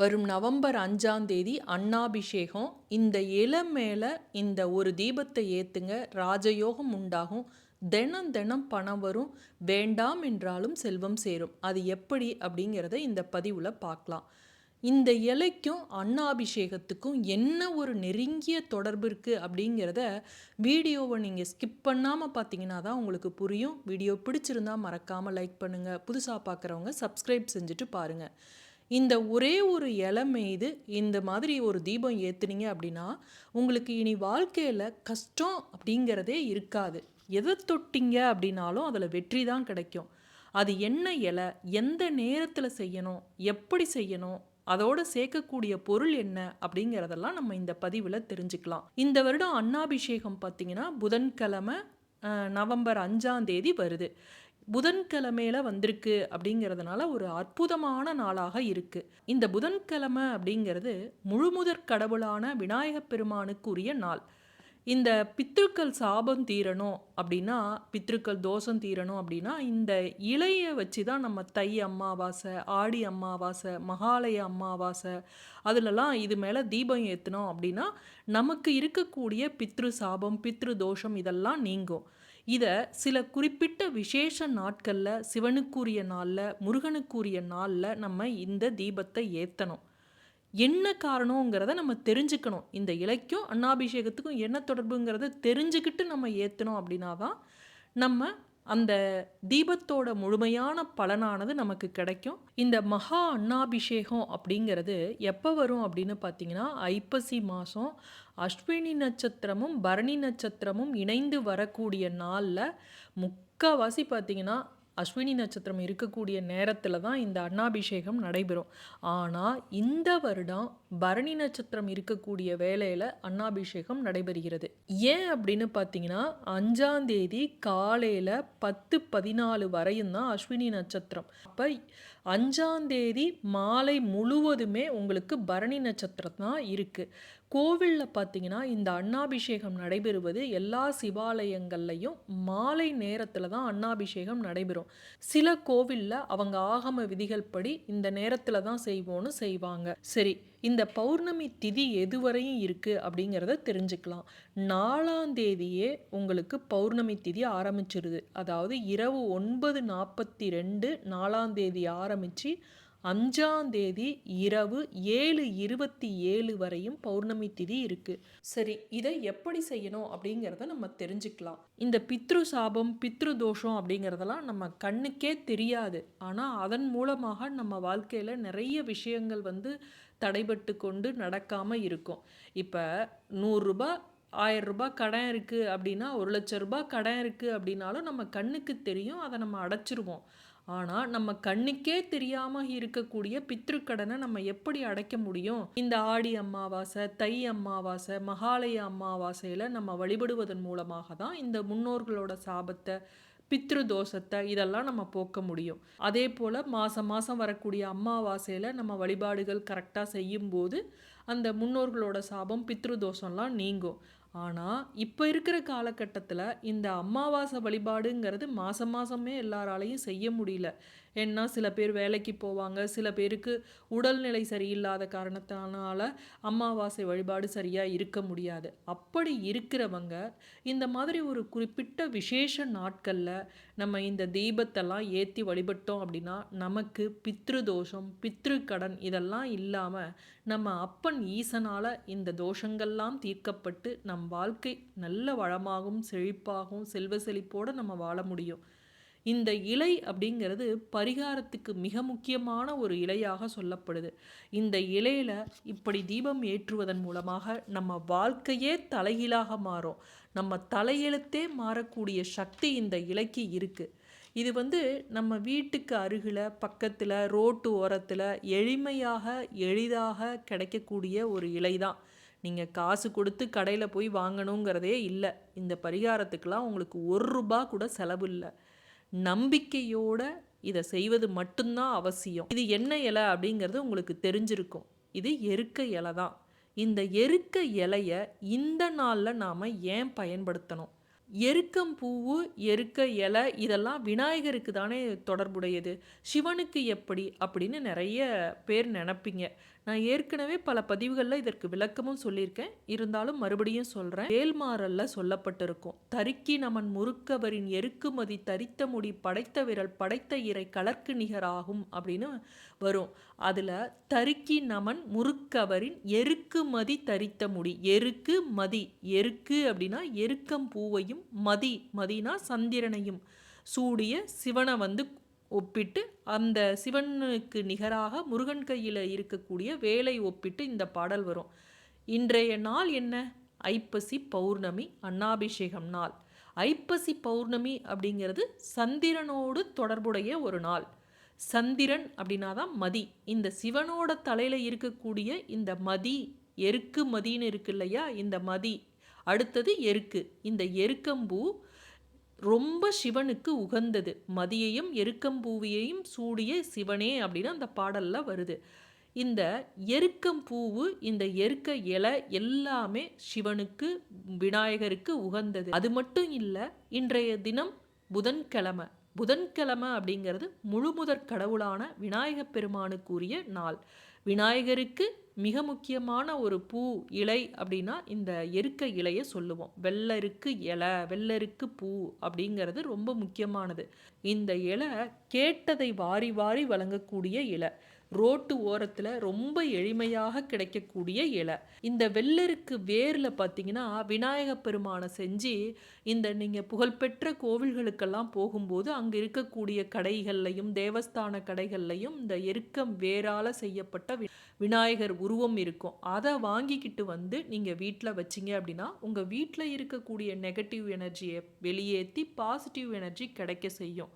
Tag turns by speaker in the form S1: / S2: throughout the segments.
S1: வரும் நவம்பர் அஞ்சாம் தேதி அன்னாபிஷேகம். இந்த இலை மேலே இந்த ஒரு தீபத்தை ஏற்றுங்க ராஜயோகம் உண்டாகும். தினம் தினம் பணம் வரும். வேண்டாம் என்றாலும் செல்வம் சேரும். அது எப்படி அப்படிங்கிறத இந்த பதிவில் பார்க்கலாம். இந்த இலைக்கும் அன்னாபிஷேகத்துக்கும் என்ன ஒரு நெருங்கிய தொடர்பு இருக்குது அப்படிங்கிறத வீடியோவை நீங்கள் ஸ்கிப் பண்ணாமல் பார்த்தீங்கன்னா தான் உங்களுக்கு புரியும். வீடியோ பிடிச்சிருந்தா மறக்காமல் லைக் பண்ணுங்கள் புதுசாக பார்க்குறவங்க சப்ஸ்கிரைப் செஞ்சுட்டு பாருங்கள் இந்த ஒரே ஒரு இலை மீது இந்த மாதிரி ஒரு தீபம் ஏற்றுனீங்க அப்படின்னா உங்களுக்கு இனி வாழ்க்கையில் கஷ்டம் அப்படிங்கிறதே இருக்காது. எதை தொட்டிங்க அப்படின்னாலும் அதில் வெற்றி தான் கிடைக்கும். அது என்ன இலை எந்த நேரத்தில் செய்யணும் எப்படி செய்யணும் அதோட சேர்க்கக்கூடிய பொருள் என்ன அப்படிங்கிறதெல்லாம் நம்ம இந்த பதிவில் தெரிஞ்சுக்கலாம். இந்த வருடம் அன்னாபிஷேகம் பார்த்தீங்கன்னா புதன்கிழமை நவம்பர் அஞ்சாம் தேதி வருது. புதன்கிழமையில வந்திருக்கு அப்படிங்கிறதுனால ஒரு அற்புதமான நாளாக இருக்கு. இந்த புதன்கிழமை அப்படிங்கிறது முழுமுதற் கடவுளான விநாயகப் பெருமானுக்குரிய நாள். இந்த பித்ருக்கள் சாபம் தீரணும் அப்படின்னா பித்ருக்கள் தோஷம் தீரணும் அப்படின்னா இந்த இலையை வச்சு தான் நம்ம தை அம்மாவாசை ஆடி அம்மாவாசை மகாலய அம்மாவாசை அதிலலாம் இது மேலே தீபம் ஏற்றினோம் அப்படின்னா நமக்கு இருக்கக்கூடிய பித்ரு சாபம் பித்ரு தோஷம் இதெல்லாம் நீங்கும். இதை சில குறிப்பிட்ட விசேஷ நாட்களில் சிவனுக்குரிய நாளில் முருகனுக்குரிய நாளில் நம்ம இந்த தீபத்தை ஏற்றணும் என்ன காரணங்கிறத நம்ம தெரிஞ்சுக்கணும். இந்த இலைக்கும் அன்னாபிஷேகத்துக்கும் என்ன தொடர்புங்கிறத தெரிஞ்சுக்கிட்டு நம்ம ஏற்றணும் அப்படின்னா தான் நம்ம அந்த தீபத்தோட முழுமையான பலனானது நமக்கு கிடைக்கும். இந்த மகா அண்ணாபிஷேகம் அப்படிங்கிறது எப்போ வரும் அப்படின்னு பார்த்தீங்கன்னா ஐப்பசி மாதம் அஸ்வினி நட்சத்திரமும் பரணி நட்சத்திரமும் இணைந்து வரக்கூடிய நாளில் முக்கால்வாசி பார்த்தீங்கன்னா அஸ்வினி நட்சத்திரம் இருக்கக்கூடிய நேரத்தில் தான் இந்த அன்னாபிஷேகம் நடைபெறும். ஆனால் இந்த வருடம் பரணி நட்சத்திரம் இருக்கக்கூடிய வேலையில் அன்னாபிஷேகம் நடைபெறுகிறது. ஏன் அப்படின்னு பார்த்தீங்கன்னா அஞ்சாம் தேதி காலையில் பத்து பதினாலு வரையும் தான் அஸ்வினி நட்சத்திரம். அப்போ அஞ்சாம் தேதி மாலை முழுவதுமே உங்களுக்கு பரணி நட்சத்திரம் தான் இருக்குது கோவிலில் பார்த்தீங்கன்னா இந்த அன்னாபிஷேகம் நடைபெறுவது எல்லா சிவாலயங்கள்லையும் மாலை நேரத்தில் தான் அன்னாபிஷேகம் நடைபெறும். சில கோவிலில் அவங்க ஆகம விதிகள் படி இந்த நேரத்தில் தான் செய்வோன்னு செய்வாங்க. சரி இந்த பௌர்ணமி திதி எதுவரையும் இருக்குது அப்படிங்கிறத தெரிஞ்சுக்கலாம். நாலாம் தேதியே உங்களுக்கு பௌர்ணமி திதி ஆரம்பிச்சிருது. அதாவது இரவு ஒன்பது நாற்பத்தி ரெண்டு நாலாம் தேதி ஆரம்பித்து அஞ்சாம் தேதி இரவு ஏழு இருபத்தி ஏழு வரையும் பௌர்ணமி திதி இருக்கு. சரி இதை எப்படி செய்யணும் அப்படிங்கிறத நம்ம தெரிஞ்சுக்கலாம். இந்த பித்ரு சாபம் பித்ரு தோஷம் அப்படிங்கிறதெல்லாம் நம்ம கண்ணுக்கே தெரியாது. ஆனால் அதன் மூலமாக நம்ம வாழ்க்கையில் நிறைய விஷயங்கள் வந்து தடைபட்டு கொண்டு நடக்காமல் இருக்கும். இப்போ நூறுரூபா ஆயிரம் ரூபாய் கடன் இருக்குது அப்படின்னா ஒரு லட்ச ரூபாய் கடன் இருக்குது அப்படின்னாலும் நம்ம கண்ணுக்கு தெரியும் அதை நம்ம அடைச்சிருவோம். ஆனால் நம்ம கண்ணுக்கே தெரியாமல் இருக்கக்கூடிய பித்ருக்கடனை நம்ம எப்படி அடைக்க முடியும்? இந்த ஆடி அமாவாசை தை அமாவாசை மகாலய அமாவாசையில் நம்ம வழிபடுவதன் மூலமாக தான் இந்த முன்னோர்களோட சாபத்தை பித்ரு தோஷத்தை இதெல்லாம் நம்ம போக்க முடியும். அதே போல் மாதம் மாதம் வரக்கூடிய அமாவாசையில் நம்ம வழிபாடுகள் கரெக்டாக செய்யும்போது அந்த முன்னோர்களோட சாபம் பித்ரு தோஷம்லாம் நீங்கும். ஆனால் இப்போ இருக்கிற காலகட்டத்தில் இந்த அமாவாசை வழிபாடுங்கிறது மாதம் மாதமே எல்லாராலையும் செய்ய முடியல. ஏன்னா சில பேர் வேலைக்கு போவாங்க. சில பேருக்கு உடல்நிலை சரியில்லாத காரணத்தினால அமாவாசை வழிபாடு சரியாக இருக்க முடியாது. அப்படி இருக்கிறவங்க இந்த மாதிரி ஒரு குறிப்பிட்ட விசேஷ நாட்களில் நம்ம இந்த தீபத்தெல்லாம் ஏற்றி வழிபட்டோம் அப்படின்னா நமக்கு பித்ரு தோஷம் பித்ரு கடன் இதெல்லாம் இல்லாமல் நம்ம அப்பன் ஈசனால் இந்த தோஷங்கள்லாம் தீர்க்கப்பட்டு நம் வாழ்க்கை நல்ல வளமாகவும் செழிப்பாகவும் செல்வ செழிப்போடு நம்ம வாழ முடியும். இந்த இலை அப்படிங்கிறது பரிகாரத்துக்கு மிக முக்கியமான ஒரு இலையாக சொல்லப்படுது. இந்த இலையில இப்படி தீபம் ஏற்றுவதன் மூலமாக நம்ம வாழ்க்கையே தலைகீழாக மாறும். நம்ம தலையெழுத்தே மாறக்கூடிய சக்தி இந்த இலைக்கு இருக்கு. இது வந்து நம்ம வீட்டுக்கு அருகில் பக்கத்தில் ரோட்டு ஓரத்தில் எளிமையாக எளிதாக கிடைக்கக்கூடிய ஒரு இலை தான் நீங்கள் காசு கொடுத்து கடையில் போய் வாங்கணுங்கிறதே இல்லை. இந்த பரிகாரத்துக்கெலாம் உங்களுக்கு ஒரு ரூபா கூட செலவு இல்லை. நம்பிக்கையோட இதை செய்வது மட்டும்தான் அவசியம். இது என்ன இலை அப்படிங்கிறது உங்களுக்கு தெரிஞ்சிருக்கும். இது எருக்க இலை தான். இந்த எருக்க இலைய இந்த நாளில் நாம் ஏன் பயன்படுத்தணும்? எருக்கம் பூவு எருக்க இலை இதெல்லாம் விநாயகருக்கு தானே தொடர்புடையது. சிவனுக்கு எப்படி அப்படின்னு நிறைய பேர் நினப்பிங்க. நான் ஏற்கனவே பல பதிவுகளில் இதற்கு விளக்கமும் சொல்லியிருக்கேன். இருந்தாலும் மறுபடியும் சொல்கிறேன் வேல்மாறல்ல சொல்லப்பட்டிருக்கும். தருக்கி நமன் முறுக்கவரின் எருக்குமதி தரித்த முடி படைத்த விரல் படைத்த இறை கலர்க்கு நிகராகும் அப்படின்னு வரும். அதில் தருக்கி நமன் முறுக்கவரின் எருக்குமதி தரித்த முடி. எருக்கு மதி. எருக்கு அப்படின்னா எருக்கம் பூவையும் மதி. மதினா சந்திரனையும். சூடிய சிவனை வந்து ஒப்பிட்டு அந்த சிவனுக்கு நிகராக முருகன் கையில் இருக்கக்கூடிய வேலை ஒப்பிட்டு இந்த பாடல் வரும். இன்றைய நாள் என்ன? ஐப்பசி பௌர்ணமி அன்னாபிஷேகம் நாள். ஐப்பசி பௌர்ணமி அப்படிங்கிறது சந்திரனோடு தொடர்புடைய ஒரு நாள். சந்திரன் அப்படின்னா தான் மதி. இந்த சிவனோட தலையில் இருக்கக்கூடிய இந்த மதி எருக்கு மதின்னு இருக்கு இல்லையா? இந்த மதி. அடுத்தது எருக்கு. இந்த எருக்கம்பூ ரொம்ப சிவனுக்கு உகந்தது. மதியையும் எருக்கம்பூவியையும் சூடிய சிவனே அப்படின்னு அந்த பாடலில் வருது. இந்த எருக்கம் பூவு இந்த எருக்க இலை எல்லாமே சிவனுக்கு விநாயகருக்கு உகந்தது. அது மட்டும் இல்லை இன்றைய தினம் புதன்கிழமை. புதன்கிழமை அப்படிங்கிறது முழுமுதற் கடவுளான விநாயகப் பெருமானுக்குரிய நாள். விநாயகருக்கு மிக முக்கியமான ஒரு பூ இலை அப்படின்னா இந்த எருக்க இலையை சொல்லுவோம். வெள்ளருக்கு இலை வெள்ளருக்கு பூ அப்படிங்கிறது ரொம்ப முக்கியமானது. இந்த இலை கேட்டதை வாரி வாரி வழங்கக்கூடிய இலை. ரோட்டு ஓரத்தில் ரொம்ப எளிமையாக கிடைக்கக்கூடிய இலை. இந்த வெள்ளருக்கு வேரில் பார்த்தீங்கன்னா விநாயக பெருமானை செஞ்சு இந்த நீங்கள் புகழ்பெற்ற கோவில்களுக்கெல்லாம் போகும்போது அங்கே இருக்கக்கூடிய கடைகள்லையும் தேவஸ்தான கடைகள்லையும் இந்த எருக்கம் வேரால் செய்யப்பட்ட விநாயகர் உருவம் இருக்கும். அதை வாங்கிக்கிட்டு வந்து நீங்கள் வீட்டில் வச்சிங்க அப்படின்னா உங்கள் வீட்டில் இருக்கக்கூடிய நெகட்டிவ் எனர்ஜியை வெளியேற்றி பாசிட்டிவ் எனர்ஜி கிடைக்க செய்யும்.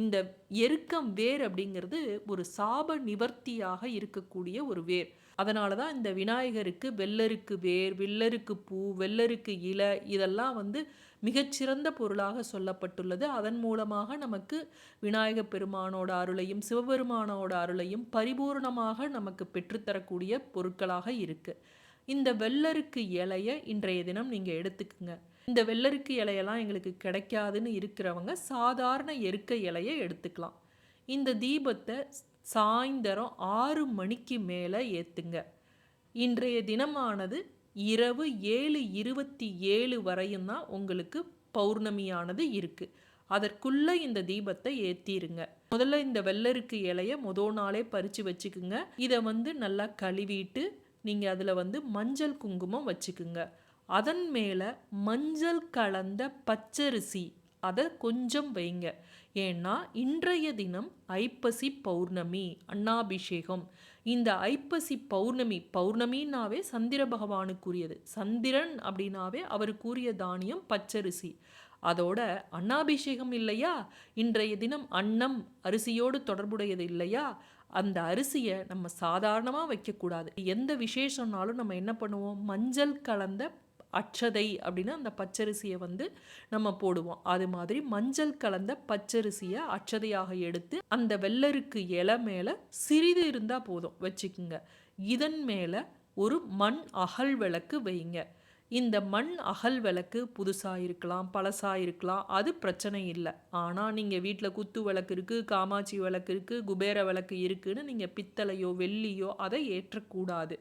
S1: இந்த எருக்கம் வேர் அப்படிங்கிறது ஒரு சாப நிவர்த்தியாக இருக்கக்கூடிய ஒரு வேர். அதனால தான் இந்த விநாயகருக்கு வெள்ளருக்கு வேர் வெள்ளருக்கு பூ வெள்ளருக்கு இலை இதெல்லாம் வந்து மிகச்சிறந்த பொருளாக சொல்லப்பட்டுள்ளது. அதன் மூலமாக நமக்கு விநாயக பெருமானோட அருளையும் சிவபெருமானோட அருளையும் பரிபூர்ணமாக நமக்கு பெற்றுத்தரக்கூடிய பொருட்களாக இருக்குது இந்த வெள்ளருக்கு இலையை இன்றைய தினம் நீங்கள் எடுத்துக்குங்க. இந்த வெள்ளருக்கு இலையெல்லாம் எங்களுக்கு கிடைக்காதுன்னு இருக்கிறவங்க சாதாரண எருக்க இலையை எடுத்துக்கலாம். இந்த தீபத்தை சாயந்தரம் ஆறு மணிக்கு மேலே ஏற்றுங்க இன்றைய தினமானது இரவு ஏழு இருபத்தி ஏழு வரையும் தான் உங்களுக்கு பௌர்ணமியானது இருக்குது அதற்குள்ளே இந்த தீபத்தை ஏற்றிருங்க முதல்ல இந்த வெள்ளருக்கு இலையை முதல் நாளே பறித்து வச்சுக்குங்க. இதை வந்து நல்லா கழுவிட்டு நீங்கள் அதில் வந்து மஞ்சள் குங்குமம் வச்சுக்குங்க. அதன் மேலே மஞ்சள் கலந்த பச்சரிசி. அதை கொஞ்சம் வைங்க. ஏன்னா இன்றைய தினம் ஐப்பசி பௌர்ணமி அன்னாபிஷேகம். இந்த ஐப்பசி பௌர்ணமி பௌர்ணமின்னாவே சந்திர பகவானுக்குரியது. சந்திரன் அப்படின்னாவே அவருக்குரிய தானியம் பச்சரிசி. அதோட அன்னாபிஷேகம் இல்லையா? இன்றைய தினம் அன்னம் அரிசியோடு தொடர்புடையது இல்லையா? அந்த அரிசியை நம்ம சாதாரணமாக வைக்கக்கூடாது. எந்த விசேஷம்னாலும் நம்ம என்ன பண்ணுவோம்? மஞ்சள் கலந்த அச்சதை அப்படின்னு அந்த பச்சரிசியை வந்து நம்ம போடுவோம். அது மாதிரி மஞ்சள் கலந்த பச்சரிசியை அச்சதையாக எடுத்து அந்த வெள்ளருக்கு இலை மேலே சிறிது இருந்தால் போதும் வச்சுக்குங்க. இதன் மேலே ஒரு மண் அகல் விளக்கு வைங்க. இந்த மண் அகல் விளக்கு புதுசாக இருக்கலாம் பழசாக இருக்கலாம் அது பிரச்சனை இல்லை. ஆனால் நீங்கள் வீட்டில் குத்து விளக்கு இருக்குது காமாட்சி விளக்கு இருக்குது குபேர விளக்கு இருக்குதுன்னு நீங்கள் பித்தளையோ வெள்ளியோ அதை ஏற்றக்கூடாது.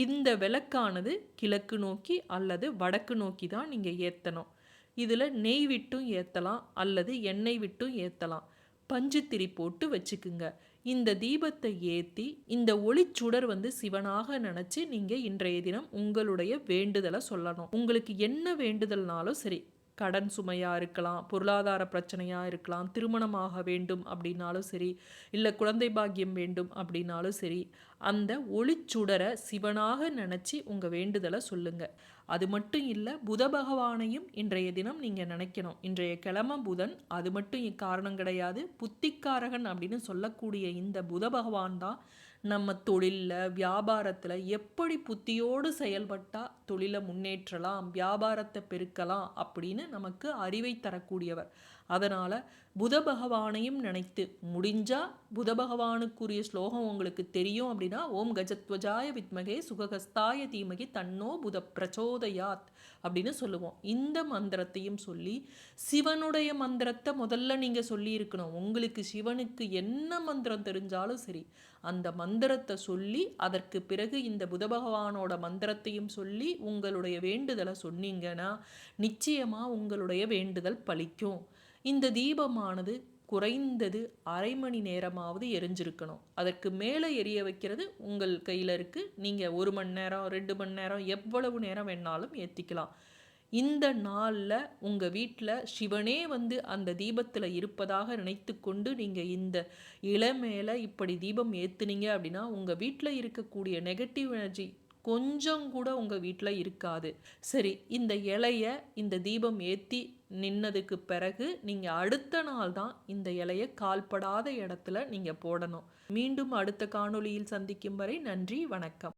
S1: இந்த விளக்கானது கிழக்கு நோக்கி அல்லது வடக்கு நோக்கி தான் நீங்கள் ஏற்றணும் இதில் நெய் விட்டும் ஏற்றலாம் அல்லது எண்ணெய் விட்டும் ஏற்றலாம் பஞ்சுத்திரி போட்டு வச்சுக்குங்க. இந்த தீபத்தை ஏற்றி இந்த ஒளிச்சுடர் வந்து சிவனாக நினச்சி நீங்கள் இன்றைய தினம் உங்களுடைய வேண்டுதலை சொல்லணும். உங்களுக்கு என்ன வேண்டுதல்னாலும் சரி கடன் சுமையாக இருக்கலாம் பொருளாதார பிரச்சனையாக இருக்கலாம் திருமணமாக வேண்டும் அப்படின்னாலும் சரி இல்லை குழந்தை பாக்கியம் வேண்டும் அப்படின்னாலும் சரி அந்த ஒளிச்சுடரை சிவனாக நினச்சி உங்கள் வேண்டுதலை சொல்லுங்கள் அது மட்டும் இல்லை புத பகவானையும் இன்றைய தினம் நீங்கள் நினைக்கணும். இன்றைய கிழமை புதன் அது மட்டும் காரணம் கிடையாது. புத்திக்காரகன் அப்படின்னு சொல்லக்கூடிய இந்த புத பகவான் தான் நம்ம தொழிலில் வியாபாரத்தில் எப்படி புத்தியோடு செயல்பட்டால் தொழிலை முன்னேற்றலாம் வியாபாரத்தை பெருக்கலாம் அப்படின்னு நமக்கு அறிவை தரக்கூடியவர். அதனால் புத பகவானையும் நினைத்து முடிஞ்சா புத பகவானுக்குரிய ஸ்லோகம் உங்களுக்கு தெரியும் அப்படின்னா ஓம் கஜத்வஜாய வித்மகே சுககஸ்தாய தீமகி தன்னோ புத பிரச்சோதயாத் அப்படின்னு சொல்லுவோம். இந்த மந்திரத்தையும் சொல்லி சிவனுடைய மந்திரத்தை முதல்ல நீங்கள் சொல்லியிருக்கணும். உங்களுக்கு சிவனுக்கு என்ன மந்திரம் தெரிஞ்சாலும் சரி அந்த மந்திரத்தை சொல்லி அதற்கு பிறகு இந்த புத பகவானோட மந்திரத்தையும் சொல்லி உங்களுடைய வேண்டுதலை சொன்னீங்கன்னா நிச்சயமாக உங்களுடைய வேண்டுதல் பலிக்கும். இந்த தீபமானது குறைந்தது அரை மணி நேரமாவது எரிஞ்சிருக்கணும். அதற்கு மேலே எரிய வைக்கிறது உங்கள் கையில் இருக்குது நீங்கள் ஒரு மணி நேரம் ரெண்டு மணி நேரம் எவ்வளவு நேரம் வேணாலும் ஏற்றிக்கலாம் இந்த நாளில் உங்கள் வீட்டில் சிவனே வந்து அந்த தீபத்தில் இருப்பதாக நினைத்து கொண்டு நீங்கள் இந்த இளமேல இப்படி தீபம் ஏற்றுனீங்க அப்படின்னா உங்கள் வீட்டில் இருக்கக்கூடிய நெகட்டிவ் எனர்ஜி கொஞ்சம் கூட உங்கள் வீட்டில் இருக்காது. சரி இந்த இலைய இந்த தீபம் ஏற்றி நின்னதுக்கு பிறகு நீங்கள் அடுத்த நாள் தான் இந்த இலையை கால்படாத இடத்துல நீங்கள் போடணும். மீண்டும் அடுத்த காணொளியில் சந்திக்கும் வரை நன்றி வணக்கம்.